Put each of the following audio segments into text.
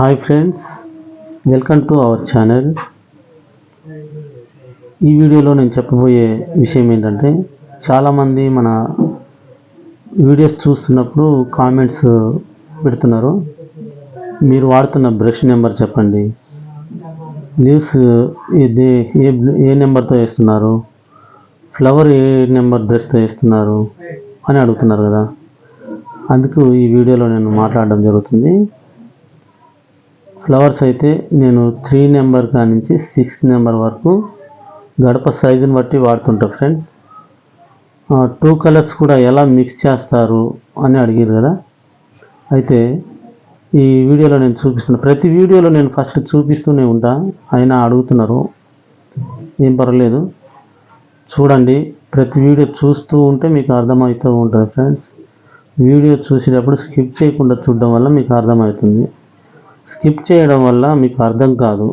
Hi friends welcome to our channel. ఈ వీడియోలో నేను చెప్పబోయే విషయం ఏంటంటే చాలామంది మన వీడియోస్ చూస్తున్నప్పుడు కామెంట్స్ పెడుతున్నారు. మీరు వాడుతున్న బ్రష్ నెంబర్ చెప్పండి. లీవ్స్ ఇది ఏ ఏ నెంబర్తో వేస్తున్నారు? ఫ్లవర్ ఏ నెంబర్ బ్రష్తో వేస్తున్నారు? అని అడుగుతున్నారు కదా. అందుకు ఈ వీడియోలో నేను మాట్లాడడం జరుగుతుంది. ఫ్లవర్స్ అయితే నేను త్రీ నెంబర్ కానించి సిక్స్ నెంబర్ వరకు గడప సైజుని బట్టి వాడుతుంటా ఫ్రెండ్స్. టూ కలర్స్ కూడా ఎలా మిక్స్ చేస్తారు అని అడిగారు కదా. అయితే ఈ వీడియోలో నేను చూపిస్తున్నా ప్రతి వీడియోలో నేను ఫస్ట్ చూపిస్తూనే ఉంటా అయినా అడుగుతున్నారు. ఏం పర్వాలేదు. చూడండి ప్రతి వీడియో చూస్తూ ఉంటే మీకు అర్థమవుతూ ఉంటుంది ఫ్రెండ్స్. వీడియో చూసేటప్పుడు స్కిప్ చేయకుండా చూడడం వల్ల మీకు అర్థమవుతుంది. స్కిప్ చేయడం వల్ల మీకు అర్థం కాదు.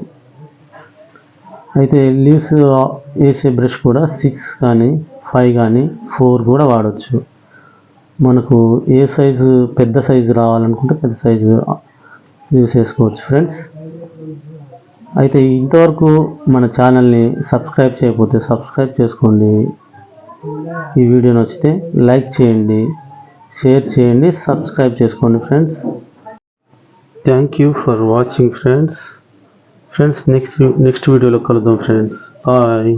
అయితే లీవ్స్ వేసే బ్రష్ కూడా సిక్స్ కానీ ఫైవ్ కానీ ఫోర్ కూడా వాడచ్చు. మనకు ఏ సైజు పెద్ద సైజు రావాలనుకుంటే పెద్ద సైజు యూస్ చేసుకోవచ్చు ఫ్రెండ్స్. అయితే ఇంతవరకు మన ఛానల్ని సబ్స్క్రైబ్ చేయకపోతే సబ్స్క్రైబ్ చేసుకోండి. ఈ వీడియో నచ్చితే లైక్ చేయండి షేర్ చేయండి సబ్స్క్రైబ్ చేసుకోండి friends. Thank you for watching friends friends next next వీడియోలో కలుద్దాం ఫ్రెండ్స్ బాయ్